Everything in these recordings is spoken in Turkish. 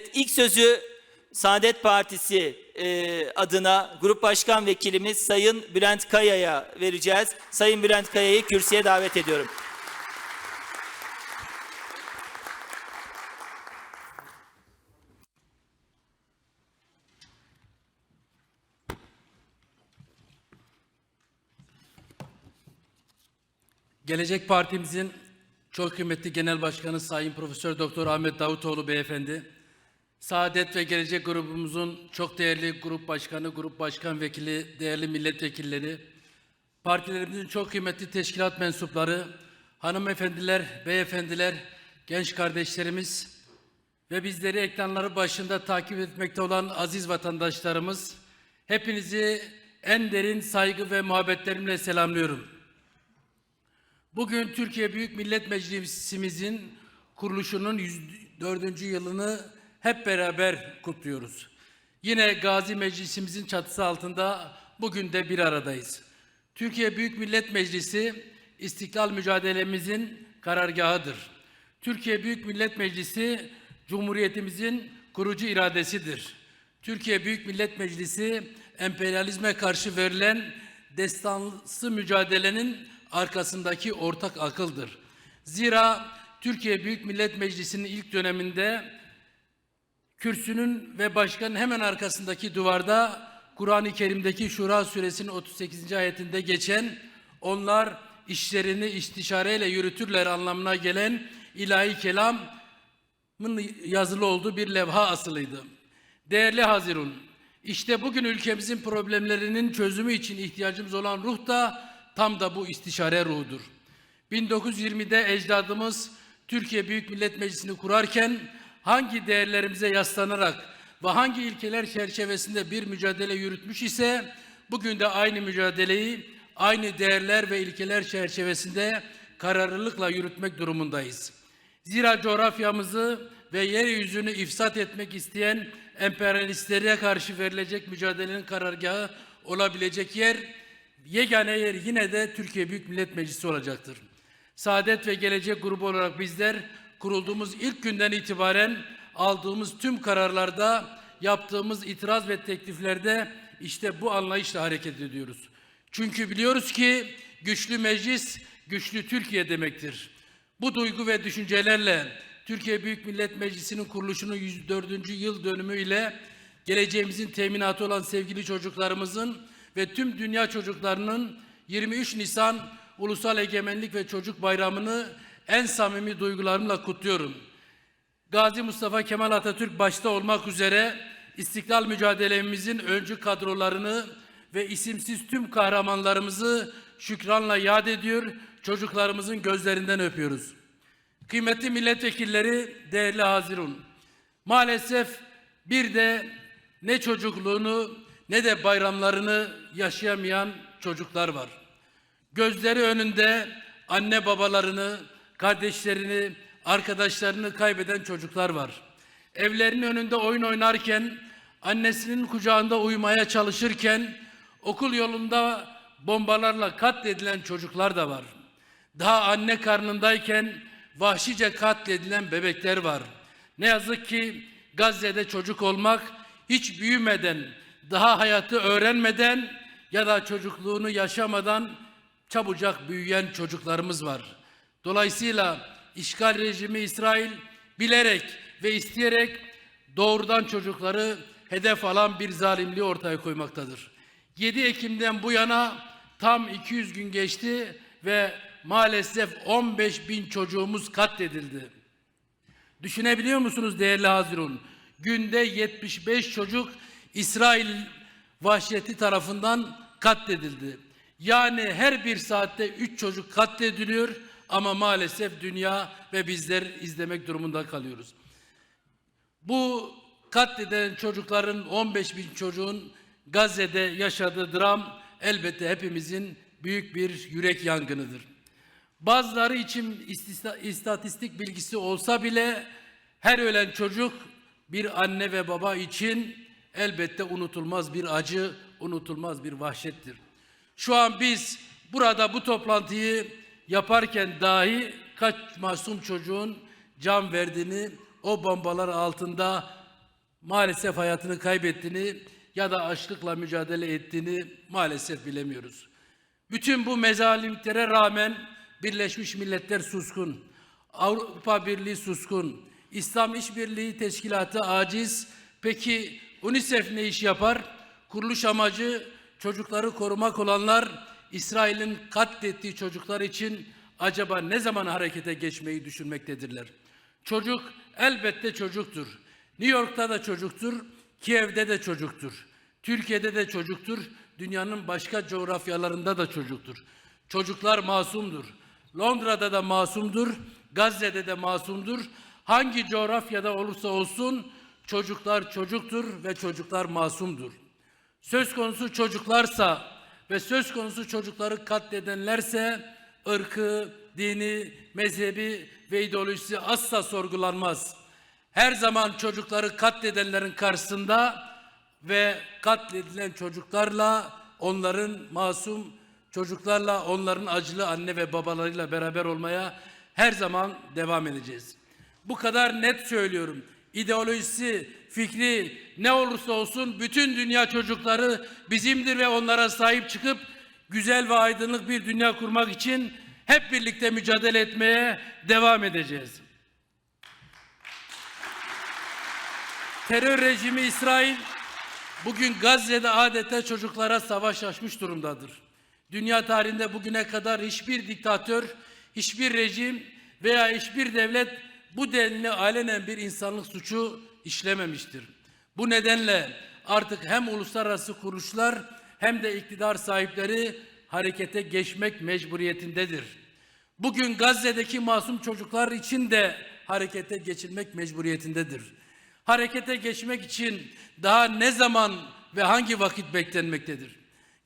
Evet, ilk sözü Saadet Partisi e, adına Grup Başkan Vekilimiz Sayın Bülent Kaya'ya vereceğiz. Sayın Bülent Kaya'yı kürsüye davet ediyorum. Gelecek Partimizin çok kıymetli Genel Başkanı Sayın Profesör Doktor Ahmet Davutoğlu Beyefendi, Saadet ve Gelecek grubumuzun çok değerli grup başkanı, grup başkan vekili, değerli milletvekilleri, partilerimizin çok kıymetli teşkilat mensupları, hanımefendiler, beyefendiler, genç kardeşlerimiz ve bizleri ekranları başında takip etmekte olan aziz vatandaşlarımız, hepinizi en derin saygı ve muhabbetlerimle selamlıyorum. Bugün Türkiye Büyük Millet Meclisimizin kuruluşunun 104. yılını hep beraber kutluyoruz. Yine Gazi Meclisimizin çatısı altında bugün de bir aradayız. Türkiye Büyük Millet Meclisi istiklal mücadelemizin karargahıdır. Türkiye Büyük Millet Meclisi Cumhuriyetimizin kurucu iradesidir. Türkiye Büyük Millet Meclisi emperyalizme karşı verilen destansı mücadelenin arkasındaki ortak akıldır. Zira Türkiye Büyük Millet Meclisi'nin ilk döneminde kürsünün ve başkanın hemen arkasındaki duvarda Kur'an-ı Kerim'deki Şura suresinin 38. ayetinde geçen onlar işlerini istişareyle yürütürler anlamına gelen ilahi kelamın yazılı olduğu bir levha asılıydı. Değerli Hazirun, işte bugün ülkemizin problemlerinin çözümü için ihtiyacımız olan ruh da tam da bu istişare ruhudur. 1920'de ecdadımız Türkiye Büyük Millet Meclisi'ni kurarken hangi değerlerimize yaslanarak ve hangi ilkeler çerçevesinde bir mücadele yürütmüş ise bugün de aynı mücadeleyi aynı değerler ve ilkeler çerçevesinde kararlılıkla yürütmek durumundayız. Zira coğrafyamızı ve yeryüzünü ifsat etmek isteyen emperyalistlere karşı verilecek mücadelenin karargahı olabilecek yer, yegane yer yine de Türkiye Büyük Millet Meclisi olacaktır. Saadet ve Gelecek grubu olarak bizler kurulduğumuz ilk günden itibaren aldığımız tüm kararlarda, yaptığımız itiraz ve tekliflerde işte bu anlayışla hareket ediyoruz. Çünkü biliyoruz ki güçlü meclis, güçlü Türkiye demektir. Bu duygu ve düşüncelerle Türkiye Büyük Millet Meclisi'nin kuruluşunun 104. yıl dönümü ile geleceğimizin teminatı olan sevgili çocuklarımızın ve tüm dünya çocuklarının 23 Nisan Ulusal Egemenlik ve Çocuk Bayramı'nı en samimi duygularımla kutluyorum. Gazi Mustafa Kemal Atatürk başta olmak üzere istiklal mücadelemizin öncü kadrolarını ve isimsiz tüm kahramanlarımızı şükranla yad ediyor, çocuklarımızın gözlerinden öpüyoruz. Kıymetli milletvekilleri, değerli Hazirun, maalesef bir de ne çocukluğunu ne de bayramlarını yaşayamayan çocuklar var. Gözleri önünde anne babalarını, kardeşlerini, arkadaşlarını kaybeden çocuklar var. Evlerinin önünde oyun oynarken, annesinin kucağında uyumaya çalışırken, okul yolunda bombalarla katledilen çocuklar da var. Daha anne karnındayken vahşice katledilen bebekler var. Ne yazık ki Gazze'de çocuk olmak hiç büyümeden, daha hayatı öğrenmeden ya da çocukluğunu yaşamadan çabucak büyüyen çocuklarımız var. Dolayısıyla işgal rejimi İsrail bilerek ve isteyerek doğrudan çocukları hedef alan bir zalimliği ortaya koymaktadır. 7 Ekim'den bu yana tam 200 gün geçti ve maalesef 15 bin çocuğumuz katledildi. Düşünebiliyor musunuz değerli Hazirun? Günde 75 çocuk İsrail vahşeti tarafından katledildi. Yani her bir saatte üç çocuk katlediliyor ama maalesef dünya ve bizler izlemek durumunda kalıyoruz. Bu katledilen çocukların 15 bin çocuğun Gazze'de yaşadığı dram elbette hepimizin büyük bir yürek yangınıdır. Bazıları için istatistik bilgisi olsa bile her ölen çocuk bir anne ve baba için elbette unutulmaz bir acı, unutulmaz bir vahşettir. Şu an biz burada bu toplantıyı yaparken dahi kaç masum çocuğun can verdiğini o bombalar altında maalesef hayatını kaybettiğini ya da açlıkla mücadele ettiğini maalesef bilemiyoruz. Bütün bu mezalimlere rağmen Birleşmiş Milletler suskun, Avrupa Birliği suskun, İslam İşbirliği Teşkilatı aciz. Peki UNICEF ne iş yapar? Kuruluş amacı çocukları korumak olanlar İsrail'in katlettiği çocuklar için acaba ne zaman harekete geçmeyi düşünmektedirler? Çocuk elbette çocuktur. New York'ta da çocuktur, Kiev'de de çocuktur. Türkiye'de de çocuktur, dünyanın başka coğrafyalarında da çocuktur. Çocuklar masumdur. Londra'da da masumdur, Gazze'de de masumdur. Hangi coğrafyada olursa olsun çocuklar çocuktur ve çocuklar masumdur. Söz konusu çocuklarsa ve söz konusu çocukları katledenlerse ırkı, dini, mezhebi ve ideolojisi asla sorgulanmaz. Her zaman çocukları katledenlerin karşısında ve katledilen çocuklarla onların masum çocuklarla onların acılı anne ve babalarıyla beraber olmaya her zaman devam edeceğiz. Bu kadar net söylüyorum. İdeolojisi, fikri ne olursa olsun bütün dünya çocukları bizimdir ve onlara sahip çıkıp güzel ve aydınlık bir dünya kurmak için hep birlikte mücadele etmeye devam edeceğiz. Terör rejimi İsrail bugün Gazze'de adeta çocuklara savaş açmış durumdadır. Dünya tarihinde bugüne kadar hiçbir diktatör, hiçbir rejim veya hiçbir devlet bu denli alenen bir insanlık suçu işlememiştir. Bu nedenle artık hem uluslararası kuruluşlar hem de iktidar sahipleri harekete geçmek mecburiyetindedir. Bugün Gazze'deki masum çocuklar için de harekete geçilmek mecburiyetindedir. Harekete geçmek için daha ne zaman ve hangi vakit beklenmektedir?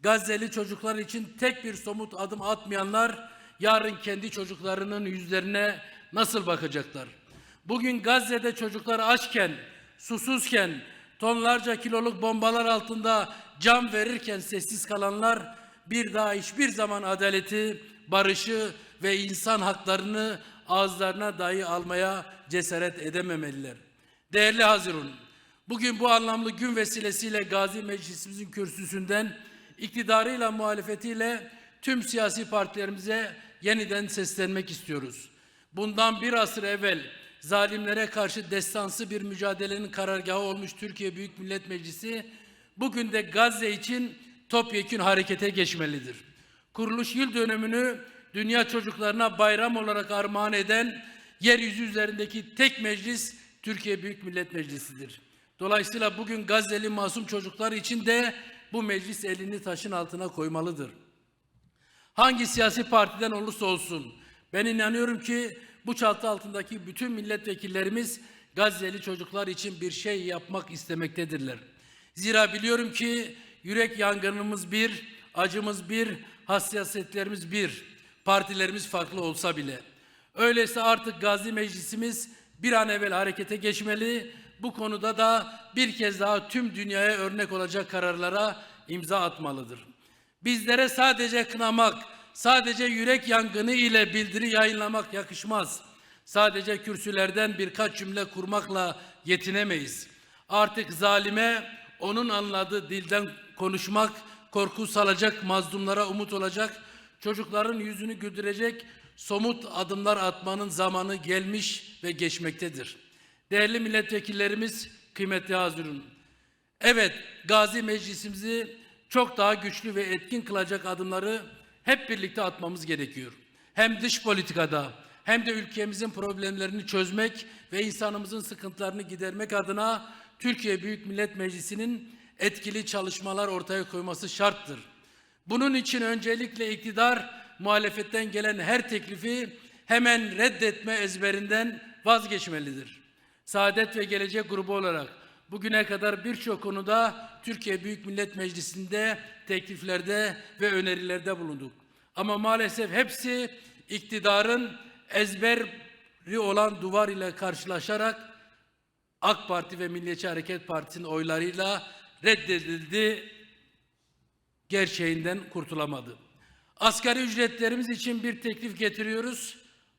Gazze'li çocuklar için tek bir somut adım atmayanlar yarın kendi çocuklarının yüzlerine nasıl bakacaklar? Bugün Gazze'de çocuklar açken, susuzken, tonlarca kiloluk bombalar altında can verirken sessiz kalanlar bir daha hiçbir zaman adaleti, barışı ve insan haklarını ağızlarına dahi almaya cesaret edememeliler. Değerli Hazirun, bugün bu anlamlı gün vesilesiyle Gazi Meclisimizin kürsüsünden iktidarıyla muhalefetiyle tüm siyasi partilerimize yeniden seslenmek istiyoruz. Bundan bir asır evvel zalimlere karşı destansı bir mücadelenin karargahı olmuş Türkiye Büyük Millet Meclisi bugün de Gazze için topyekün harekete geçmelidir. Kuruluş yıl dönümünü dünya çocuklarına bayram olarak armağan eden yeryüzü üzerindeki tek meclis Türkiye Büyük Millet Meclisi'dir. Dolayısıyla bugün Gazze'li masum çocuklar için de bu meclis elini taşın altına koymalıdır. Hangi siyasi partiden olursa olsun ben inanıyorum ki bu çatı altındaki bütün milletvekillerimiz Gazze'li çocuklar için bir şey yapmak istemektedirler. Zira biliyorum ki yürek yangınımız bir, acımız bir, hassasiyetlerimiz bir, partilerimiz farklı olsa bile. Öyleyse artık Gazi Meclisimiz bir an evvel harekete geçmeli, bu konuda da bir kez daha tüm dünyaya örnek olacak kararlara imza atmalıdır. Bizlere sadece kınamak, sadece yürek yangını ile bildiri yayınlamak yakışmaz. Sadece kürsülerden birkaç cümle kurmakla yetinemeyiz. Artık zalime onun anladığı dilden konuşmak, korku salacak, mazlumlara umut olacak, çocukların yüzünü güldürecek somut adımlar atmanın zamanı gelmiş ve geçmektedir. Değerli milletvekillerimiz, kıymetli hazırın. Evet, Gazi Meclisimizi çok daha güçlü ve etkin kılacak adımları hep birlikte atmamız gerekiyor. Hem dış politikada hem de ülkemizin problemlerini çözmek ve insanımızın sıkıntılarını gidermek adına Türkiye Büyük Millet Meclisi'nin etkili çalışmalar ortaya koyması şarttır. Bunun için öncelikle iktidar muhalefetten gelen her teklifi hemen reddetme ezberinden vazgeçmelidir. Saadet ve Gelecek grubu olarak bugüne kadar birçok konuda Türkiye Büyük Millet Meclisi'nde tekliflerde ve önerilerde bulunduk. Ama maalesef hepsi iktidarın ezberi olan duvar ile karşılaşarak AK Parti ve Milliyetçi Hareket Partisi'nin oylarıyla reddedildi, gerçeğinden kurtulamadı. Asgari ücretlerimiz için bir teklif getiriyoruz.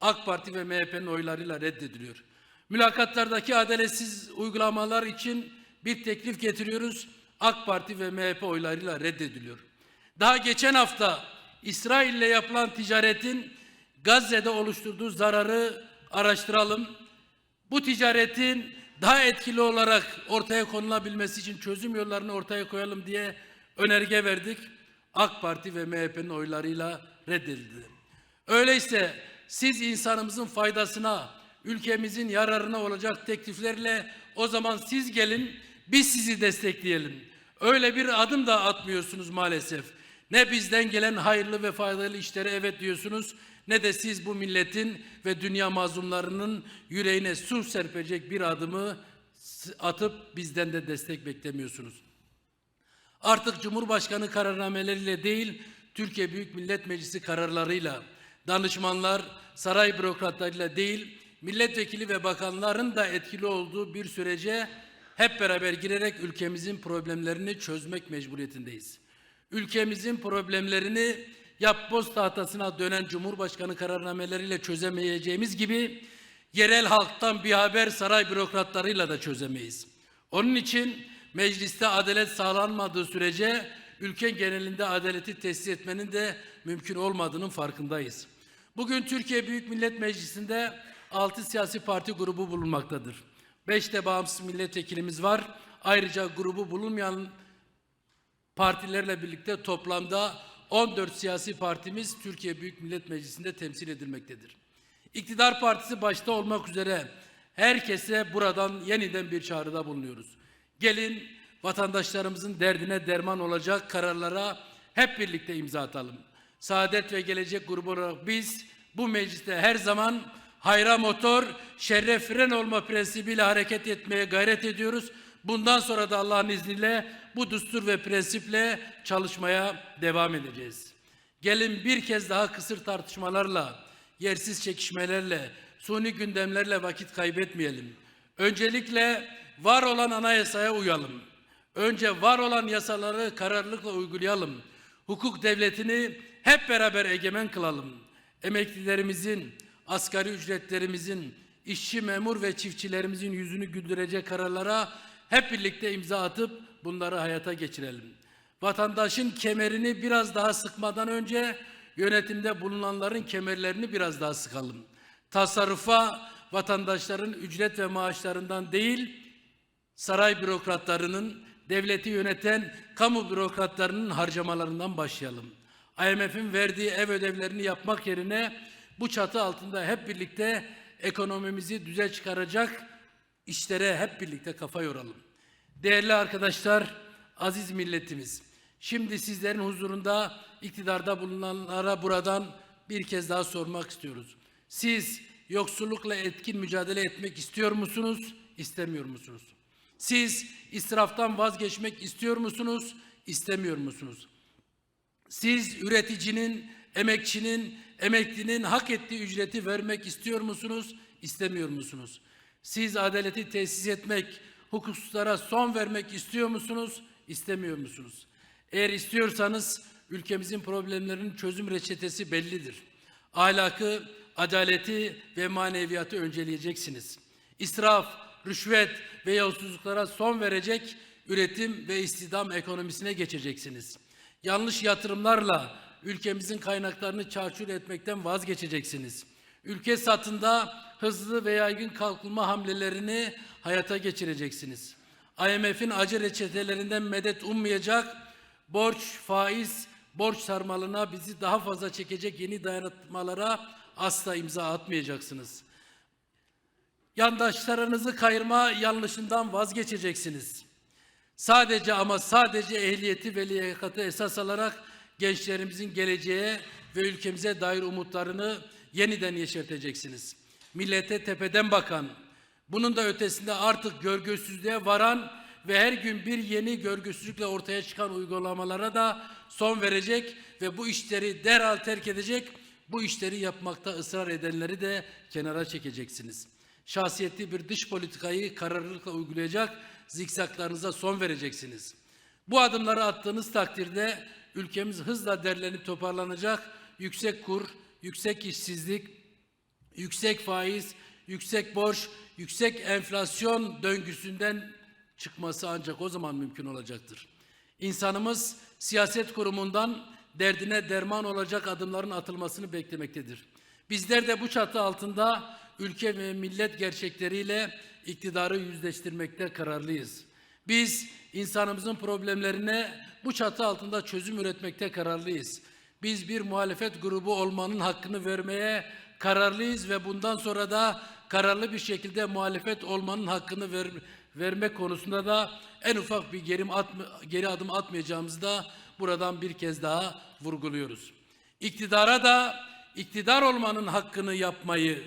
AK Parti ve MHP'nin oylarıyla reddediliyor. Mülakatlardaki adaletsiz uygulamalar için bir teklif getiriyoruz. AK Parti ve MHP oylarıyla reddediliyor. Daha geçen hafta İsrail'le yapılan ticaretin Gazze'de oluşturduğu zararı araştıralım. Bu ticaretin daha etkili olarak ortaya konulabilmesi için çözüm yollarını ortaya koyalım diye önerge verdik. AK Parti ve MHP'nin oylarıyla reddedildi. Öyleyse siz insanımızın faydasına, ülkemizin yararına olacak tekliflerle o zaman siz gelin, biz sizi destekleyelim. Öyle bir adım da atmıyorsunuz maalesef. Ne bizden gelen hayırlı ve faydalı işlere evet diyorsunuz, ne de siz bu milletin ve dünya mazlumlarının yüreğine su serpecek bir adımı atıp bizden de destek beklemiyorsunuz. Artık Cumhurbaşkanı kararnameleriyle değil, Türkiye Büyük Millet Meclisi kararlarıyla, danışmanlar, saray bürokratlarıyla değil, milletvekili ve bakanların da etkili olduğu bir sürece hep beraber girerek ülkemizin problemlerini çözmek mecburiyetindeyiz. Ülkemizin problemlerini yapboz tahtasına dönen Cumhurbaşkanı kararnameleriyle çözemeyeceğimiz gibi yerel halktan bir haber saray bürokratlarıyla da çözemeyiz. Onun için mecliste adalet sağlanmadığı sürece ülke genelinde adaleti tesis etmenin de mümkün olmadığının farkındayız. Bugün Türkiye Büyük Millet Meclisi'nde 6 siyasi parti grubu bulunmaktadır. 5 de bağımsız milletvekilimiz var. Ayrıca grubu bulunmayan partilerle birlikte toplamda 14 siyasi partimiz Türkiye Büyük Millet Meclisi'nde temsil edilmektedir. İktidar partisi başta olmak üzere herkese buradan yeniden bir çağrıda bulunuyoruz. Gelin vatandaşlarımızın derdine derman olacak kararlara hep birlikte imza atalım. Saadet ve Gelecek grubu olarak biz bu mecliste her zaman hayra motor, şerre fren olma prensibiyle hareket etmeye gayret ediyoruz. Bundan sonra da Allah'ın izniyle bu düstur ve prensiple çalışmaya devam edeceğiz. Gelin bir kez daha kısır tartışmalarla, yersiz çekişmelerle, suni gündemlerle vakit kaybetmeyelim. Öncelikle var olan anayasaya uyalım. Önce var olan yasaları kararlılıkla uygulayalım. Hukuk devletini hep beraber egemen kılalım. Emeklilerimizin, asgari ücretlerimizin, işçi memur ve çiftçilerimizin yüzünü güldürecek kararlara hep birlikte imza atıp bunları hayata geçirelim. Vatandaşın kemerini biraz daha sıkmadan önce yönetimde bulunanların kemerlerini biraz daha sıkalım. Tasarrufa vatandaşların ücret ve maaşlarından değil, saray bürokratlarının, devleti yöneten kamu bürokratlarının harcamalarından başlayalım. IMF'in verdiği ev ödevlerini yapmak yerine bu çatı altında hep birlikte ekonomimizi düze çıkaracak işlere hep birlikte kafa yoralım. Değerli arkadaşlar, aziz milletimiz, şimdi sizlerin huzurunda iktidarda bulunanlara buradan bir kez daha sormak istiyoruz. Siz yoksullukla etkin mücadele etmek istiyor musunuz, istemiyor musunuz? Siz israftan vazgeçmek istiyor musunuz, istemiyor musunuz? Siz üreticinin, emekçinin, emeklinin hak ettiği ücreti vermek istiyor musunuz, istemiyor musunuz? Siz adaleti tesis etmek, hukuksuzlara son vermek istiyor musunuz, istemiyor musunuz? Eğer istiyorsanız ülkemizin problemlerinin çözüm reçetesi bellidir. Ahlakı, adaleti ve maneviyatı önceleyeceksiniz. İsraf, rüşvet ve yolsuzluklara son verecek üretim ve istihdam ekonomisine geçeceksiniz. Yanlış yatırımlarla ülkemizin kaynaklarını çarçur etmekten vazgeçeceksiniz. Ülke satında hızlı ve yaygın kalkınma hamlelerini hayata geçireceksiniz. IMF'in acı reçetelerinden medet ummayacak, borç, faiz, borç sarmalına bizi daha fazla çekecek yeni dayatmalara asla imza atmayacaksınız. Yandaşlarınızı kayırma yanlışından vazgeçeceksiniz. Sadece ama sadece ehliyeti ve liyakatı esas alarak gençlerimizin geleceğe ve ülkemize dair umutlarını yeniden yeşerteceksiniz. Millete tepeden bakan, bunun da ötesinde artık görgüsüzlüğe varan ve her gün bir yeni görgüsüzlükle ortaya çıkan uygulamalara da son verecek ve bu işleri derhal terk edecek, bu işleri yapmakta ısrar edenleri de kenara çekeceksiniz. Şahsiyetli bir dış politikayı kararlılıkla uygulayacak, zikzaklarınıza son vereceksiniz. Bu adımları attığınız takdirde ülkemiz hızla derlenip toparlanacak, yüksek kur, yüksek işsizlik, yüksek faiz, yüksek borç, yüksek enflasyon döngüsünden çıkması ancak o zaman mümkün olacaktır. İnsanımız siyaset kurumundan derdine derman olacak adımların atılmasını beklemektedir. Bizler de bu çatı altında ülke ve millet gerçekleriyle iktidarı yüzleştirmekte kararlıyız. Biz insanımızın problemlerine bu çatı altında çözüm üretmekte kararlıyız. Biz bir muhalefet grubu olmanın hakkını vermeye kararlıyız ve bundan sonra da kararlı bir şekilde muhalefet olmanın hakkını ver, vermek konusunda da en ufak bir geri, atma, geri adım atmayacağımızı da buradan bir kez daha vurguluyoruz. İktidara da iktidar olmanın hakkını yapmayı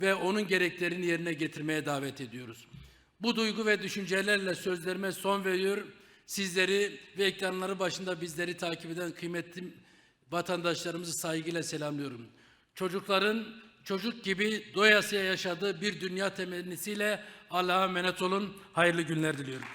ve onun gereklerini yerine getirmeye davet ediyoruz. Bu duygu ve düşüncelerle sözlerime son veriyor. Sizleri ve ekranları başında bizleri takip eden kıymetli vatandaşlarımızı saygıyla selamlıyorum. Çocukların çocuk gibi doyasıya yaşadığı bir dünya temennisiyle Allah'a emanet olun. Hayırlı günler diliyorum.